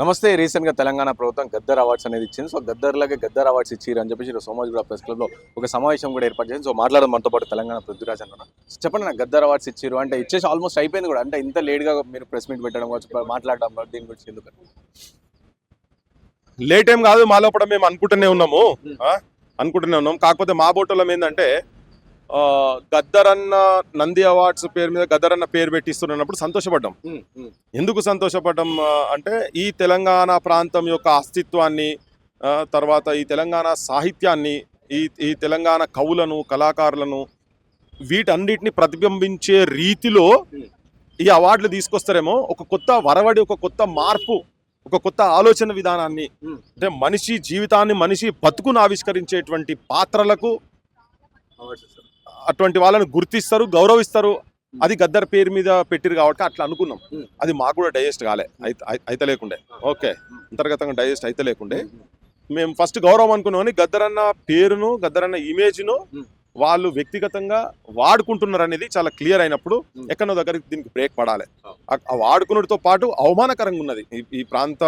నమస్తే రీసెంట్గా తెలంగాణ ప్రభుత్వం గద్దర్ అవార్డ్స్ అనేది ఇచ్చింది. సో గద్దర్లాగే గద్దర్ అవార్డ్స్ ఇచ్చారు అని చెప్పేసి సోమాజ్ కూడా ప్రెస్ క్లబ్లో ఒక సమావేశం కూడా ఏర్పాటు చేసింది. సో మాట్లాడడం మనతో పాటు తెలంగాణ పృథ్వీరాజ్ అన్న చెప్పండి నాకు గద్దర్ అవార్డ్స్ ఇచ్చారు అంటే ఇచ్చేసి ఆల్మోస్ట్ అయిపోయింది కూడా. అంటే ఇంత లేట్గా మీరు ప్రెస్ మీట్ పెట్టడం కావచ్చు మాట్లాడడం కావచ్చు, దీని గురించి ఎందుకు? లేట్ ఏం కాదు మా లోపల మేము అనుకుంటూనే ఉన్నాము. అనుకుంటూనే ఉన్నాం కాకపోతే మా బోటోలం ఏంటంటే ఆ, గద్దర్ అన్న నంది అవార్డ్స్ పేరు మీద గద్దర్ అన్న పేరు పెట్టిస్తున్నప్పుడు సంతోషపడ్డాం ఎందుకు సంతోషపడ్డాం అంటే ఈ తెలంగాణ ప్రాంతం యొక్క అస్తిత్వాన్ని తర్వాత ఈ తెలంగాణ సాహిత్యాన్ని ఈ ఈ తెలంగాణ కవులను కళాకారులను వీటన్నిటిని ప్రతిబింబించే రీతిలో. ఈ అవార్డులు తీసుకొస్తారేమో ఒక కొత్త వరవడి ఒక కొత్త మార్పు ఒక కొత్త ఆలోచన విధానాన్ని. అంటే మనిషి జీవితాన్ని మనిషి బతుకును ఆవిష్కరించేటువంటి పాత్రలకు అటువంటి వాళ్ళని గుర్తిస్తారు గౌరవిస్తారు. అది గద్దర్ పేరు మీద పెట్టిరు కాబట్టి అట్లా అనుకున్నాం. అది మాకు కూడా డైజెస్ట్ కాలే. అయితే లేకుండే. ఓకే. అంతర్గతంగా డైజెస్ట్ అయితే లేకుండే. మేము. ఫస్ట్ గౌరవం అనుకున్నాం కానీ గద్దర్ అన్న పేరును గద్దర్ అన్న ఇమేజ్ను. వాళ్ళు వ్యక్తిగతంగా వాడుకుంటున్నారు అనేది చాలా క్లియర్ అయినప్పుడు. ఎక్కడో దగ్గరికి దీనికి బ్రేక్ పడాలి. ఆ- వాడుకున్నటితో పాటు అవమానకరంగా ఉన్నది. ఈ- ప్రాంత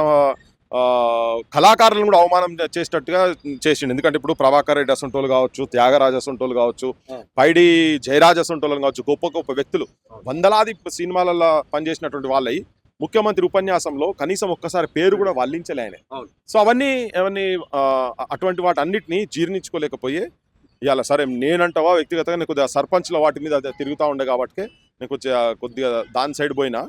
కళాకారులను కూడా అవమానం చేసేటట్టుగా చేసిండు ఎందుకంటే ఇప్పుడు ప్రభాకర్ రెడ్డి అసంటోలు కావచ్చు త్యాగరాజ అసంటోలు కావచ్చు. పైడి జయరాజ్ అసంటోలు కావచ్చు గొప్ప గొప్ప వ్యక్తులు. వందలాది సినిమాలలో పనిచేసినటువంటి వాళ్ళై ముఖ్యమంత్రి ఉపన్యాసంలో కనీసం ఒక్కసారి పేరు కూడా వల్లించలే ఆయన. సో అవన్నీ అవన్నీ అటువంటి వాటి అన్నిటినీ జీర్ణించుకోలేకపోయే ఇవాళ సరే నేనంటావా వ్యక్తిగతంగా నేను కొద్దిగా సర్పంచ్ల వాటి మీద తిరుగుతూ ఉండే కాబట్టి నేను కొద్దిగా కొద్దిగా దాని సైడ్ పోయినా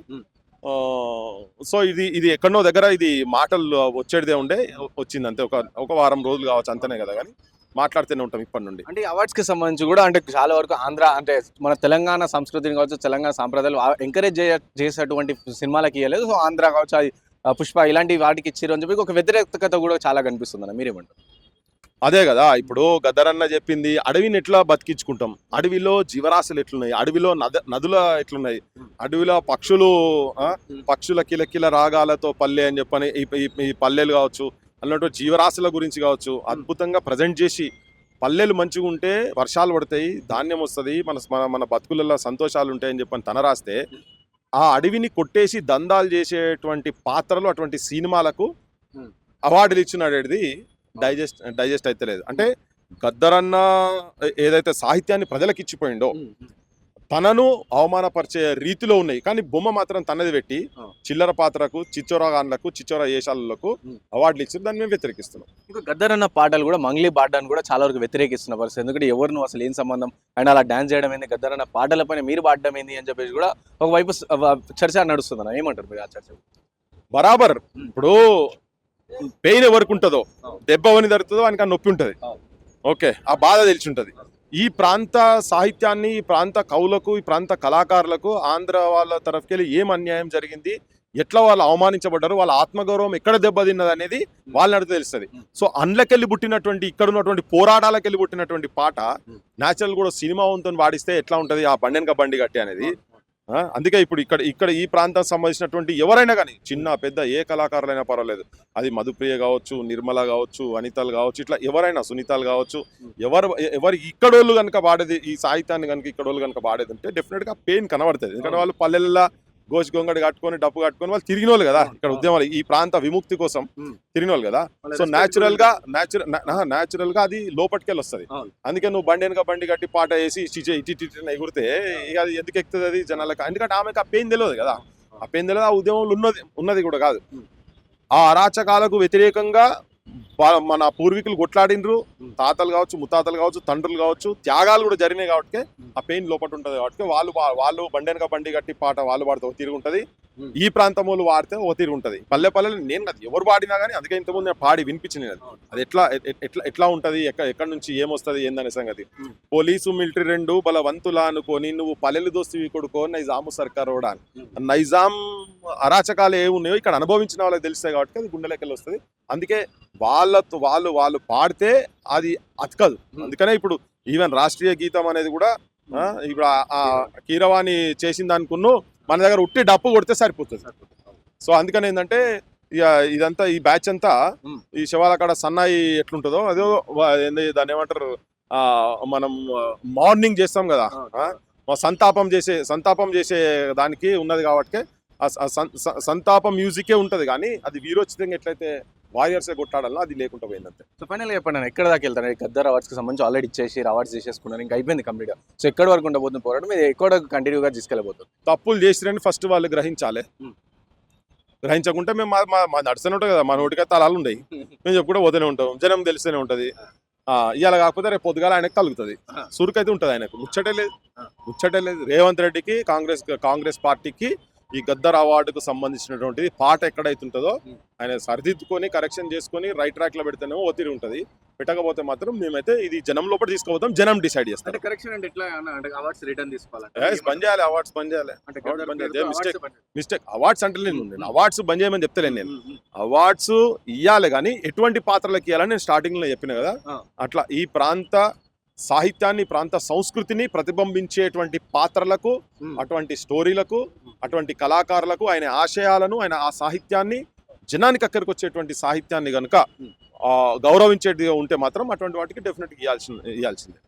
సో ఇది ఇది ఎక్కడో దగ్గర ఇది మాటలు వచ్చేదే ఉండే వచ్చింది అంతే. ఒక ఒక వారం రోజులు కావచ్చు అంతనే కదా కానీ మాట్లాడుతూనే ఉంటాం ఇప్పటి నుండి అంటే అవార్డ్స్కి సంబంధించి కూడా అంటే చాలా వరకు ఆంధ్ర అంటే మన తెలంగాణ సంస్కృతిని కావచ్చు తెలంగాణ సాంప్రదాయాలు ఎంకరేజ్ చేసేటువంటి సినిమాలకి ఇవ్వలేదు సో ఆంధ్ర కావచ్చు అది, పుష్ప ఇలాంటి వాటికి ఇచ్చారు అని చెప్పి ఒక వ్యతిరేకత కూడా చాలా కనిపిస్తుంది అన్న మీరేమంటారు? అదే కదా ఇప్పుడు గద్దరన్న చెప్పింది అడవిని ఎట్లా బతికించుకుంటాం. అడవిలో జీవరాశులు ఎట్లున్నాయి? అడవిలో నద నదుల ఎట్లున్నాయి? అడవిలో పక్షులు పక్షుల కిలకిల రాగాలతో పల్లె అని చెప్పని ఈ- పల్లెలు కావచ్చు అన్నట్టు జీవరాశుల గురించి కావచ్చు అద్భుతంగా ప్రజెంట్ చేసి పల్లెలు మంచిగా ఉంటే వర్షాలు పడతాయి ధాన్యం వస్తుంది మన మన బతుకులలో సంతోషాలు ఉంటాయని చెప్పని తన రాస్తే ఆ అడవిని కొట్టేసి దందాలు చేసేటువంటి పాత్రలు అటువంటి సినిమాలకు. అవార్డులు ఇచ్చినది డైజెస్ట్ డైజెస్ట్ అయితే లేదు. అంటే గద్దరన్న ఏదైతే సాహిత్యాన్ని ప్రజలకు ఇచ్చిపోయిండో తనను అవమానపరిచే రీతిలో ఉన్నాయి. కానీ బొమ్మ మాత్రం తనది పెట్టి. చిల్లర పాత్రకు చిచ్చోరగాన్లకు చిచ్చోర ఏషాలకు. అవార్డులు ఇచ్చారు దాన్ని మేము వ్యతిరేకిస్తున్నాం. ఇంకా గద్దర్ అన్న పాటలు కూడా మంగ్లీ పాడడానికి కూడా చాలా వరకు వ్యతిరేకిస్తున్న పరిస్థితి ఎందుకంటే ఎవరు అసలు ఏం సంబంధం? అండ్ అలా డాన్స్ చేయడం ఏంది? గద్దర్ అన్న పాటలపైన మీరు పాడడం ఏంది? అని చెప్పేసి కూడా ఒకవైపు చర్చ నడుస్తుంది ఏమంటారు మీరు ఆ చర్చ? బరాబర్. ఇప్పుడు పెయిన్ ఎవరికి ఉంటుందో. దెబ్బ ఎవరిని జరుగుతుందో వానికి నొప్పి ఉంటుంది. ఓకే ఆ బాధ తెలిసి ఉంటుంది ఈ ప్రాంత సాహిత్యాన్ని ఈ ప్రాంత కవులకు ఈ ప్రాంత కళాకారులకు ఆంధ్ర వాళ్ళ తరఫుకెళ్ళి ఏం అన్యాయం జరిగింది ఎట్లా వాళ్ళు అవమానించబడ్డారు వాళ్ళ ఆత్మగౌరవం ఎక్కడ దెబ్బతిన్నది అనేది వాళ్ళని అడిగితే తెలుస్తుంది. సో అండ్లకెళ్ళి పుట్టినటువంటి ఇక్కడ ఉన్నటువంటి పోరాటాలకెళ్ళి పుట్టినటువంటి పాట. న్యాచురల్ కూడా సినిమా వంతుని వాడిస్తే ఎట్లా ఉంటుంది ఆ బండెనక బండి గట్టి అనేది అందుకే ఇప్పుడు ఇక్కడ ఇక్కడ ఈ ప్రాంతానికి సంబంధించినటువంటి ఎవరైనా కానీ చిన్న పెద్ద ఏ కళాకారులైనా పర్వాలేదు. అది మధుప్రియ కావచ్చు నిర్మల కావచ్చు అనితలు కావచ్చు ఇట్లా ఎవరైనా సునీతాలు కావచ్చు ఎవరు ఎవరు ఇక్కడోళ్ళు కనుక వాడేది ఈ సాహిత్యాన్ని కనుక ఇక్కడోళ్ళు కనుక వాడేది ఉంటే డెఫినెట్గా పెయిన్ కనబడుతుంది. ఎందుకంటే వాళ్ళు పల్లెల్లో గోచి గొంగడి కట్టుకొని డప్పు కట్టుకొని వాళ్ళు తిరిగిన వాళ్ళు కదా ఇక్కడ ఉద్యమాలు ఈ ప్రాంత విముక్తి కోసం. తిరిగిన వాళ్ళు కదా. సో న్యాచురల్గా న్యాచురల్ న్యాచురల్గా అది లోపటికెళ్ళి వస్తుంది. అందుకే నువ్వు బండి వెనక బండి కట్టి పాట వేసి ఇటు ఎగురితే ఇక అది ఎందుకు ఎక్కుతుంది అది జనాలకు? ఎందుకంటే ఆమెకు ఆ పెయిన్ తెలియదు కదా. ఆ పెయిన్ తెలియదు ఆ ఉద్యమంలో ఉన్నది ఉన్నది కూడా కాదు. ఆ అరాచకాలకు వ్యతిరేకంగా మన పూర్వీకులు కొట్లాడినరు. తాతలు కావచ్చు ముత్తాతలు కావచ్చు తండ్రులు కావచ్చు త్యాగాలు కూడా జరిగినాయి కాబట్టి ఆ పెయిన్ లోపల ఉంటుంది కాబట్టి వాళ్ళు వాళ్ళు బండి వెనక బండి కట్టి పాట వాళ్ళు పాడితే ఒక తిరిగి ఉంటుంది. ఈ ప్రాంతం వాళ్ళు వాడితే ఒక తిరిగి ఉంటుంది పల్లె పల్లెలు నేను కాదు ఎవరు పాడినా కానీ అందుకే ఇంతకుముందు నేను పాడి వినిపించింది అది అది ఎట్లా ఎట్లా ఎట్లా ఉంటది ఎక్కడ ఎక్కడి నుంచి ఏమొస్తది ఏందనే సంగతి. పోలీసు మిలిటరీ రెండు బలవంతులా అనుకొని నువ్వు పల్లెలు దోస్తివి కొడుకో నైజాము అని. Hmm. నైజాం అరాచకాలు ఏ ఉన్నాయో ఇక్కడ అనుభవించిన వాళ్ళకి తెలుస్తాయి కాబట్టి అది గుండె లెక్కలు వస్తుంది అందుకే వాళ్ళతో వాళ్ళు వాళ్ళు పాడితే అది అతకదు. అందుకనే ఇప్పుడు ఈవెన్ రాష్ట్రీయ గీతం అనేది కూడా ఇప్పుడు ఆ- కీరవాణి చేసిన దానికున్ను మన దగ్గర ఉట్టి డప్పు కొడితే సరిపోతుంది. సో అందుకని ఏంటంటే ఇక ఇదంతా ఈ బ్యాచ్ అంతా. ఈ శివాల కాడ సన్నాయి ఎట్లుంటుందో అదో ఏంది దాన్ని ఏమంటారు ఆ మనం మార్నింగ్ చేస్తాం కదా సంతాపం చేసే సంతాపం చేసే దానికి ఉన్నది కాబట్టి సంతాప మ్యూజికే ఉంటది. కానీ అది వీరోచితంగా ఎట్లయితే వారియర్సే కొట్టాడల్లో అది లేకుండా పోయిందంతే. సో ఫైనల్ చెప్పండి ఎక్కడ దాకా వెళ్తారు? ఈ గద్దర్ అవార్డ్స్కి సంబంధించి ఆల్రెడీ ఇచ్చేసి అవార్డ్స్ చేసేసుకున్నారు ఇంకా అయిపోయింది కంప్లీట్గా. సో ఎక్కడ వరకు ఉండబోతుంది పోరాటం? మీరు ఎక్కడ కంటిన్యూగా తీసుకెళ్ళబోతుంది? తప్పులు చేసిరని ఫస్ట్ వాళ్ళు గ్రహించాలి. Hmm. గ్రహించకుంటే మేము మా నడుస్తూనే ఉంటుంది కదా మా నోటికి తలాలు ఉండయి. మేము చెప్పుకుంటే పోతూనే ఉంటాం జనం తెలిస్తూనే ఉంటది. ఇవాళ కాకపోతే రేపు పొద్దుగాల ఆయనకు కలుగుతుంది. సురుకైతే ఉంటుంది ఆయనకు. ముచ్చటే లేదు. ముచ్చటే లేదు. రేవంత్ రెడ్డికి కాంగ్రెస్ కాంగ్రెస్ పార్టీకి ఈ గద్దర్ అవార్డుకు సంబంధించినటువంటిది పాట ఎక్కడైతే ఉంటుందో Hmm. ఆయన సరిదిద్దుకొని కరెక్షన్ చేసుకొని రైట్ ట్రాక్లో పెడితేనేమో ఒత్తిడి ఉంటుంది పెట్టకపోతే మాత్రం మేమైతే ఇది జనం లోపల తీసుకుపోతాం జనం డిసైడ్ కరెక్షన్ అంటే ఎట్లా అంటే అవార్డ్స్ రిటర్న్ తీసుకోవాలి బంద్ చేయాలి అవార్డ్స్ బంద్ చేయాలి చేయాలి. మిస్టేక్ అవార్డ్స్ అంటే నేను నేను అవార్డ్స్ బంద్ చేయమని చెప్తలేను నేను. అవార్డ్స్ ఇవ్వాలి కానీ ఎటువంటి పాత్రలకు ఇవ్వాలని నేను స్టార్టింగ్లో చెప్పిన కదా. అట్లా ఈ ప్రాంత సాహిత్యాన్ని ప్రాంత సంస్కృతిని ప్రతిబింబించేటువంటి పాత్రలకు. అటువంటి స్టోరీలకు అటువంటి కళాకారులకు ఆయన ఆశయాలను ఆయన ఆ సాహిత్యాన్ని జనానికి అక్కడికి వచ్చేటువంటి సాహిత్యాన్ని కనుక. గౌరవించేది ఉంటే మాత్రం అటువంటి వాటికి డెఫినెట్గా ఇవ్వాల్సింది ఇవ్వాల్సిందే